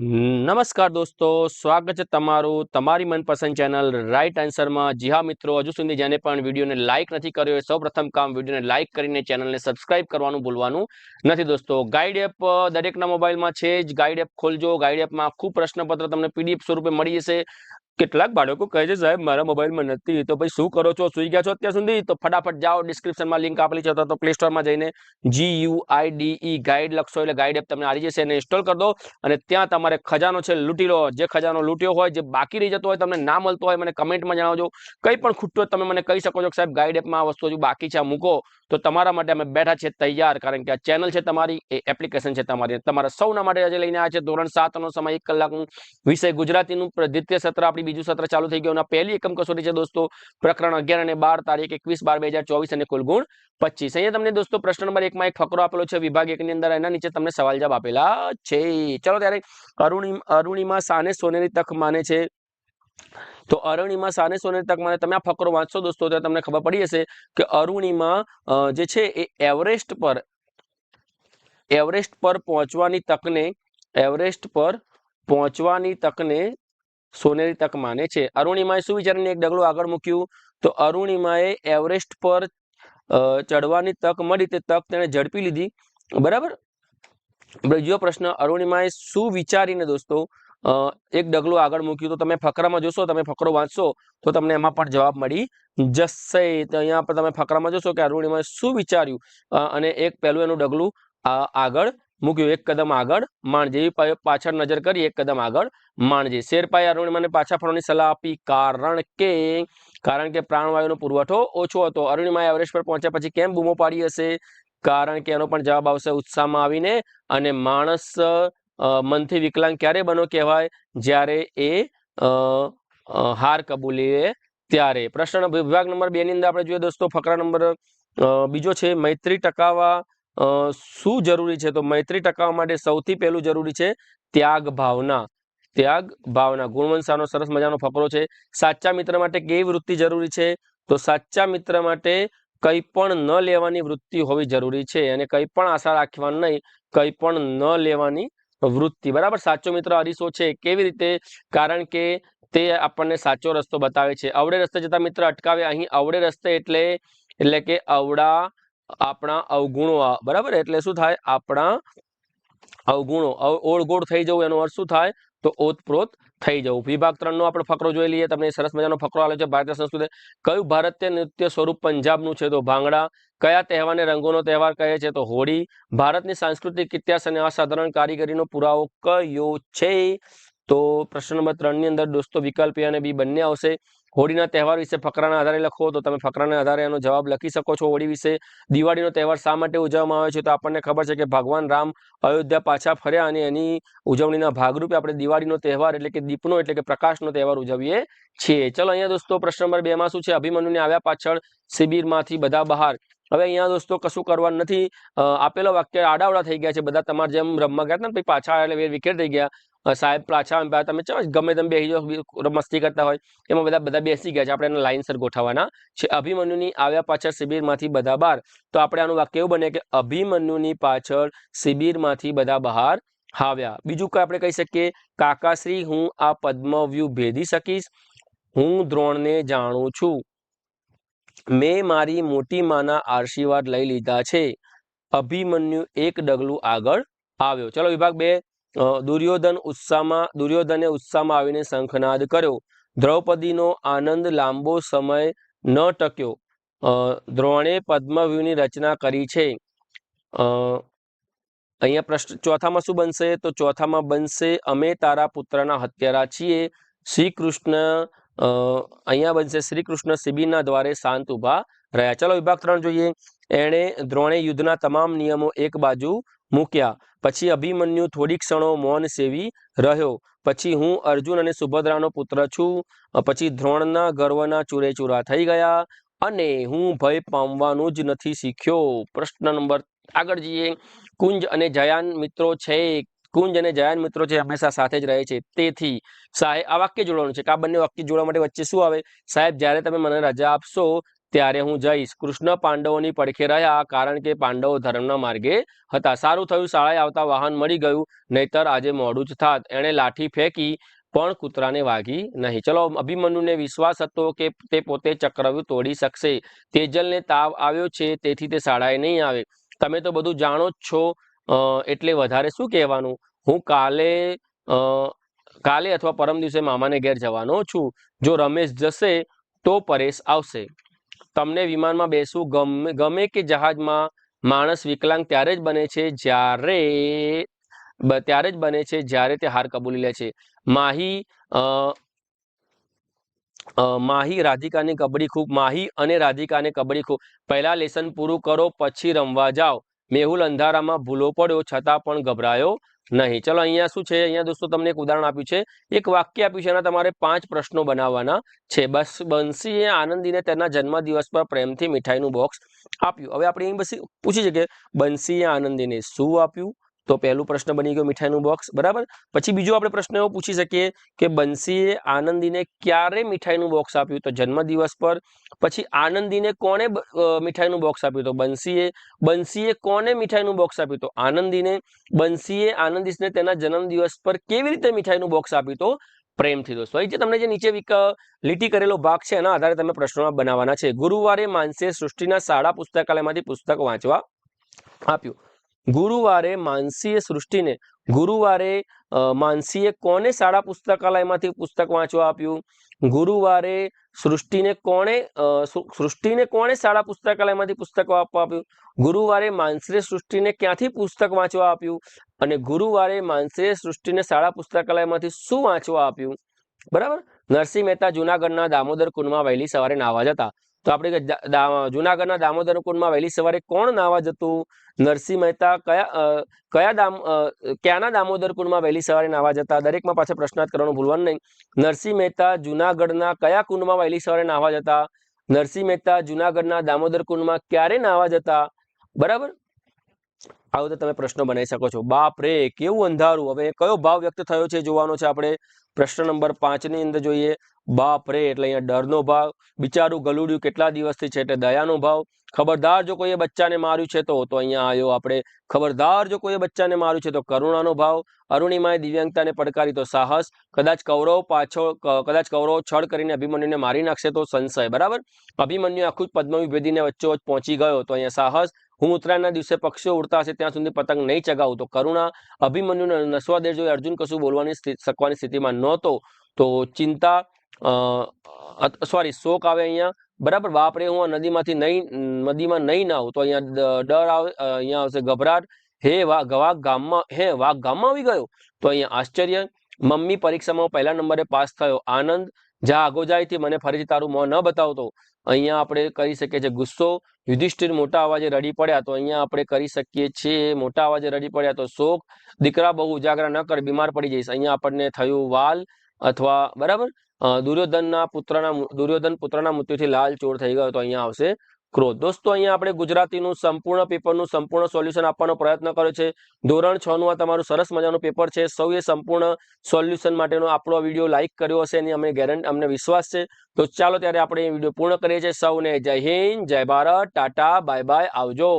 નમસ્કાર દોસ્તો, સ્વાગત છે તમારું તમારી મનપસંદ ચેનલ રાઈટ આન્સરમાં જી હા મિત્રો, હજુ સુધી જેને પણ વિડીયોને લાઇક નથી કર્યો એ સૌપ્રથમ કામ વિડીયોને લાઇક કરીને ચેનલને સબસ્ક્રાઇબ કરવાનું ભૂલવાનું નથી દોસ્તો. ગાઈડ એપ દરેકના મોબાઈલમાં છે જ. Guide app ખોલજો. ગાઈડ એપમાં આખું પ્રશ્નપત્ર તમને પીડીએફ સ્વરૂપે મળી જશે. કેટલાક બાળકો કહે છે, સાહેબ, મારા મોબાઈલમાં નથી. તો ભાઈ, શું કરો છો? સુઈ ગયા છો અત્યાર સુધી? તો ફટાફટ જાઓ ડિસ્ક્રિપ્શનમાં લિંક આપેલી છે, તો પ્લે સ્ટોરમાં જઈને G U I D E guide લખશો, એટલે ગાઈડ એપ તમને આવી જશે, એને ઇન્સ્ટોલ કરી દો. અને ત્યાં તમારે ખજાનો છે લૂંટી લો જે ખજાનો લૂંટ્યો હોય, જે બાકી રહી જતો હોય, તમને ના મળતો હોય, મને કમેન્ટમાં જણાવજો. કંઈ પણ ખૂટતું તમે મને કહી શકો છો કે, સાહેબ ગાઈડ એપમાં આ વસ્તુ હજુ બાકી છે મૂકો. તો તમારા માટે અમે બેઠા છે તૈયાર, કારણ કે આ ચેનલ છે તમારી, એ એપ્લિકેશન છે તમારી. તમારા સૌના માટે આજે લઈને આવ્યા છે ધોરણ સાતનો સમય, એક કલાકનું વિષય ગુજરાતીનું દ્વિતીય સત્ર, આપણી બીજું સત્ર ચાલુ થઈ ગયું અને પહેલી એકમ કસોટી છે દોસ્તો, પ્રકરણ અગિયાર અને બાર, તારીખ એકવીસ બાર બે અને કુલ ગુણ પચીસ. અહીંયા તમને દોસ્તો પ્રશ્ન નંબર એકમાં એક ફકરો આપેલો છે, વિભાગ એકની અંદર એના નીચે તમને સવાલ જવાબ આપેલા છે. ચલો ત્યારે અરુણિમ અરુણિમા સાને સોનેરી તક માને છે. તો અરુણિમા સાને સોનેરી તક માને તમે આ ફકરો વાંચશો દોસ્તો તો તમને ખબર પડી જશે કે અરુણિમા જે છે એ એવરેસ્ટ પર એવરેસ્ટ પર પહોંચવાની તકને, એવરેસ્ટ પર પહોંચવાની તકને સોનેરી તક માને છે. અરુણિમાએ શું વિચારીને એક ડગલું આગળ મૂક્યું. તો અરુણિમાએ એવરેસ્ટ પર ચડવાની તક મળી તે તક તેણે ઝડપી લીધી. બરાબર? બીજો પ્રશ્ન, અરુણિમાએ શું વિચારીને દોસ્તો એક ડગલું આગળ મૂક્યું તો તમે ફકરામાં જોશો, તમે ફકરો વાંચશો, તો તમને એમાં પણ જવાબ મળી જશે. તો અહીંયા પર તમે ફકરામાં જોશો કે અરુણિમાએ શું વિચાર્યું? અને એક પહેલું એનું ડગલું આગળ મૂક્યું, એક કદમ આગળ માણજે એવી પા- પાછળ નજર કરી, એક કદમ આગળ માંડજે શેરપાએ અરુણિમાને પાછા ફરવાની સલાહ આપી, કારણ કે કારણ કે પ્રાણવાયુનો પુરવઠો ઓછો હતો. અરુણિમાએ એવરેસ્ટ પર પહોંચ્યા પછી કેમ બૂમો પાડી હશે? કારણ કે એનો પણ જવાબ આવશે ઉત્સાહમાં આવીને અને માણસ મનથી વિકલાંગ ક્યારે બનો કહેવાય? જ્યારે એ હાર કબૂલીએ ત્યારે. પ્રશ્ન વિભાગ નંબર બે ની અંદર આપણે જોઈએ દોસ્તો ફકરા નંબર બીજો છે મૈત્રી ટકાવવા અ, શું જરૂરી છે? તો મૈત્રી ટકાવવા માટે સૌથી પહેલું જરૂરી છે ત્યાગ ભાવના. ત્યાગ ભાવના. ગુણવંશાનો સરસ મજાનો ફકરો છે. સાચા મિત્ર માટે કેવી વૃત્તિ જરૂરી છે? તો સાચા મિત્ર માટે કંઈ પણ ન લેવાની વૃત્તિ હોવી જરૂરી છે. અને કંઈ પણ આશા રાખવાની નહીં. કંઈ પણ ન લેવાની વૃત્તિ. બરાબર? સાચો મિત્ર અરીસો છે. કેવી રીતે? કારણ કે તે આપણને સાચો રસ્તો બતાવે છે. અવળે રસ્તે જતા મિત્ર અટકાવે. અહીં અવળે રસ્તે એટલે એટલે કે અવળા આપણા અવગુણો બરાબર? એટલે શું થાય? આપણા અવગુણો. ઓળગોળ થઈ જવું એનો અર્થ શું થાય? તો ઓતપ્રોત થઈ જવું. વિભાગ ત્રણનો આપણે ફકરો જોઈ લઈએ. તમને સરસ મજાનો ફકરો આવે છે. ભારતીય સંસ્કૃતિ. કયું ભારતીય નૃત્ય સ્વરૂપ પંજાબનું છે? તો ભાંગડા. કયા તહેવારને રંગોનો તહેવાર કહે છે? તો હોળી. ભારતની સાંસ્કૃતિક ઇતિહાસ અને અસાધારણ કારીગરીનો પુરાવો કયો છે? તો પ્રશ્ન નંબર ત્રણની અંદર દોસ્તો વિકલ્પ અને બી બંને આવશે. હોળીના તહેવાર વિશે ફકરાના આધારે લખો તો તમે ફકરાના આધારે એનો જવાબ લખી શકો છો. હોળી વિશે દિવાળીનો તહેવાર શા માટે ઉજવવામાં આવે છે? તો આપણને ખબર છે કે ભગવાન રામ અયોધ્યા પાછા ફર્યા અને એની ઉજવણીના ભાગરૂપે આપણે દિવાળીનો તહેવાર એટલે કે દીપનો એટલે કે પ્રકાશનો તહેવાર ઉજવીએ છીએ. ચલો અહીંયા દોસ્તો પ્રશ્ન નંબર બે માં શું છે? અભિમન્યુને આવ્યા પાછળ શિબિરમાંથી બધા બહાર. હવે અહીંયા દોસ્તો કશું કરવાનું નથી. આપેલા વાક્ય આડાવડા થઈ ગયા છે. બધા તમારે જેમ રમવા ગયા ને પછી પાછા એટલે વિકેટ થઈ ગયા. સાહેબ પાછા તમે ચલો ગમે તમે બેસી જાઓ મસ્તી કરતા હોય, એમાં બધા બધા બેસી ગયા છે. આપણે એને લાઇનસર ગોઠવવાના છે. અભિમન્યુની આવ્યા પાછળ શિબિરમાંથી બધા બહાર. તો આપણે આનું વાક્ય એવું બને કે અભિમન્યુની પાછળ શિબિરમાંથી બધા બહાર આવ્યા. બીજું કઈ આપણે કહી શકીએ, કાકાશ્રી, હું આ પદ્મવ્યુ ભેદી શકીશ. હું દ્રોણને જાણું છું. મેં મારી મોટી માના આશીર્વાદ લઈ લીધા છે. અભિમન્યુ એક ડગલું આગળ આવ્યો. ચલો વિભાગ બે. દુર્યોધન ઉત્સાહમાં, દુર્યોધને ઉત્સાહમાં આવીને શંખનાદ કર્યો. દ્રૌપદીનો આનંદ લાંબો સમય ન ટક્યો. દ્રોણે પદ્મવ્યૂહની રચના કરી છે. અહીંયા પ્રશ્ન, ચોથામાં શું બનશે? તો ચોથામાં બનશે, અમે તારા પુત્રના હત્યારા છીએ. શ્રી કૃષ્ણ અહીંયા બનશે શ્રી કૃષ્ણ શિબિરના દ્વારે શાંત ઊભા રહ્યા. ચલો વિભાગ ત્રણ જોઈએ. એણે દ્રોણે યુદ્ધના તમામ નિયમો એક બાજુ મૂક્યા. પછી અભિમન્યુ થોડી ક્ષણો મૌન સેવી રહ્યો. પછી હું અર્જુન અને સુભદ્રાનો પુત્ર છું. પછી દ્રોણના ગર્વના ચૂરેચૂરા થઈ ગયા અને હું ભય પામવાનું જ નથી શીખ્યો. પ્રશ્ન નંબર આગળ જઈએ. કુંજ અને જયાન મિત્રો છે. કુંજ અને જયાન મિત્રો છે હંમેશા સાથે જ રહે છે. તેથી સાહેબ, આ વાક્ય જોડવાનું છે કે આ બંને વાક્ય જોડવા માટે વચ્ચે શું આવે? સાહેબ, જ્યારે તમે મને રજા આપશો ત્યારે હું જઈશ. કૃષ્ણ પાંડવોની પડખે રહ્યા કારણ કે પાંડવો ધર્મના માર્ગે હતા. સારું થયું. શાળાએ આવતા વાહન મળી ગયું. નહીતર આજે મોડું જ થાત. એણે લાઠી ફેંકી પણ કૂતરાને વાગી નહીં. ચલો, અભિમન્યુને વિશ્વાસ હતો કે તે પોતે ચક્રવ્યૂહ તોડી શકશે. તેજલને તાવ આવ્યો છે. તેથી તે શાળાએ નહીં આવે. તમે તો બધું જાણો જ છો. એટલે વધારે શું કહેવાનું? હું કાલે કાલે અથવા પરમ દિવસે મામાને ઘેર જવાનો છું. જો રમેશ જશે, તો પરેશ આવશે. તમને વિમાનમાં બેસવું ગમે ગમે કે જહાજમાં માણસ વિકલાંગ ત્યારે જ બને છે જ્યારે ત્યારે જ બને છે જ્યારે તે હાર કબૂલી લે છે. માહી માહી રાધિકાની કબડ્ડી ખૂબ, માહી અને રાધિકાને કબડ્ડી ખૂબ. પહેલા લેસન પૂરું કરો, પછી રમવા જાઓ. મેહુલ અંધારામાં ભૂલો પડ્યો, છતાં પણ ગભરાયો. નહીં. ચલો, અહીંયા શું છે? અહીંયા દોસ્તો, તમને એક ઉદાહરણ આપ્યું છે. એક વાક્ય આપ્યું છે, એના તમારે પાંચ પ્રશ્નો બનાવવાના છે. બસ, બંસીએ આનંદીને તેના જન્મદિવસ પર પ્રેમથી મીઠાઈનું બોક્સ આપ્યું. હવે આપણે અહીં બસ પૂછી છે કે બંસીએ આનંદીને શું આપ્યું? તો પહેલું પ્રશ્ન બની ગયો મીઠાઈનું બોક્સ બરાબર? પછી બીજો આપણે પ્રશ્ન એવો પૂછી શકીએ કે બંસીએ આનંદીને ક્યારે મીઠાઈનું બોક્સ આપ્યું? તો જન્મદિવસ પર. પછી આનંદીને કોણે મીઠાઈનું બોક્સ આપ્યું? તો બંસીએ બંસીએ કોને મીઠાઈનું બોક્સ આપ્યું? તો આનંદીને, બંસીએ આનંદીશને તેના જન્મદિવસ પર કેવી રીતે મીઠાઈનું બોક્સ આપ્યું? તો પ્રેમથી દોસ્તો, અહીં જે તમને જે નીચે લીટી કરેલો ભાગ છે, એના આધારે તમે પ્રશ્નો બનાવવાના છે. ગુરુવારે માનસીએ સૃષ્ટિના શાળા પુસ્તકાલયમાંથી પુસ્તક વાંચવા આપ્યું. ગુરુવારે માનસીએ સૃષ્ટિને, ગુરુવારે માનસીએ કોને શાળા પુસ્તકાલયમાંથી પુસ્તક વાંચવા આપ્યું? ગુરુવારે સૃષ્ટિને કોણે સૃષ્ટિને કોણે શાળા પુસ્તકાલયમાંથી પુસ્તક આપવા આપ્યું? ગુરુવારે માનસીએ સૃષ્ટિને ક્યાંથી પુસ્તક વાંચવા આપ્યું? અને ગુરુવારે માનસીએ સૃષ્ટિને શાળા પુસ્તકાલયમાંથી શું વાંચવા આપ્યું? બરાબર? નરસિંહ મહેતા જુનાગઢના દામોદર કુંડમાં વહેલી સવારે નાવા જતા તો આપણે જુનાગઢના દામોદર કુંડમાં વહેલી સવારે કોણ નાહવા જતું? નરસિંહ મહેતા કયા કયા દામ ક્યાંના દામોદર કુંડમાં વહેલી સવારે નાહવા જતા? દરેકમાં પાછા પ્રશ્નાર્થ કરવાનું ભૂલવાનું નહીં. નરસિંહ મહેતા જુનાગઢના કયા કુંડમાં વહેલી સવારે નાહવા જતા? નરસિંહ મહેતા જુનાગઢના દામોદર કુંડમાં ક્યારે નાહવા જતા? બરાબર? આવું રીતે તમે પ્રશ્નો બનાવી શકો છો. બાપ રે કેવું અંધારું? હવે કયો ભાવ વ્યક્ત થયો છે જોવાનો છે આપણે? પ્રશ્ન નંબર પાંચની અંદર જોઈએ. બાપ રે એટલે અહીંયા ડરનો ભાવ, બિચારું ગલુડિયું કેટલા દિવસથી છે એટલે દયાનો ભાવ. ખબરદાર જો કોઈએ બચ્ચાને માર્યું છે તો તો અહીંયા આવ્યો આપણે. ખબરદાર જો કોઈએ બચ્ચાને માર્યું છે તો કરુણાનો ભાવ. અરુણિમાએ દિવ્યાંગતાને પડકારી તો સાહસ. કદાચ કૌરવ પાછો કદાચ કૌરવ છળ કરીને અભિમન્યુને મારી નાખશે તો સંશય, બરાબર? અભિમન્યુ આખું જ પદ્મ વિભેદીને વચ્ચોવચ્ચ પહોંચી ગયો તો અહીંયા સાહસ. હું ઉત્તરાયણના દિવસે પક્ષીઓ ઉડતા હશે ત્યાં સુધી પતંગ નહીં ચગાવું. તો કરુણા અભિમન્યુને નસવા દે જોઈએ અર્જુન કશું બોલવાની શકવાની સ્થિતિમાં નહોતો. તો ચિંતા સોરી, શોક આવે અહીંયા. બરાબર? બાપરે, હું આ નદીમાંથી નહીં, નદીમાં નહીં નાહું. તો અહીંયા ડર આવે અહીંયા આવશે ગભરાટ. હે વા વાઘ ગામમાં, હે, વાઘ ગામમાં આવી ગયો? તો અહીંયા આશ્ચર્ય. મમ્મી પરીક્ષામાં પહેલા નંબરે પાસ થયો. આનંદ જા આગોજાઈથી મને ફરીથી તારું મોં ન બતાવતો. અહીંયા આપણે કરી શકીએ છીએ ગુસ્સો. યુધિષ્ઠિર મોટા અવાજે રડી પડ્યા તો અહીંયા આપણે કરી શકીએ છીએ. મોટા અવાજે રડી પડ્યા તો શોક. દીકરા બહુ ઉજાગરા ન કર, બીમાર પડી જઈશ. અહીંયા આપણને થયું વાલ અથવા, બરાબર? દુર્યોધનના પુત્રના દુર્યોધન પુત્રના મૃત્યુથી લાલ ચોર થઈ ગયો તો અહીંયા આવશે. ક્રોધ. દોસ્તો, અહીંયા આપણે ગુજરાતીનું સંપૂર્ણ પેપરનું સંપૂર્ણ સોલ્યુશન આપવાનો પ્રયત્ન કર્યો છે. ધોરણ છ નું આ તમારું સરસ મજાનું પેપર છે. સૌએ સંપૂર્ણ સોલ્યુશન માટેનો આપણો વીડિયો લાઇક કર્યો હશે એની અમે ગેરંટી, અમને વિશ્વાસ છે. તો ચાલો ત્યારે આપણે એ વીડિયો પૂર્ણ કરીએ છીએ. સૌને જય હિન્દ, જય ભારત, ટાટા, બાય બાય, આવજો.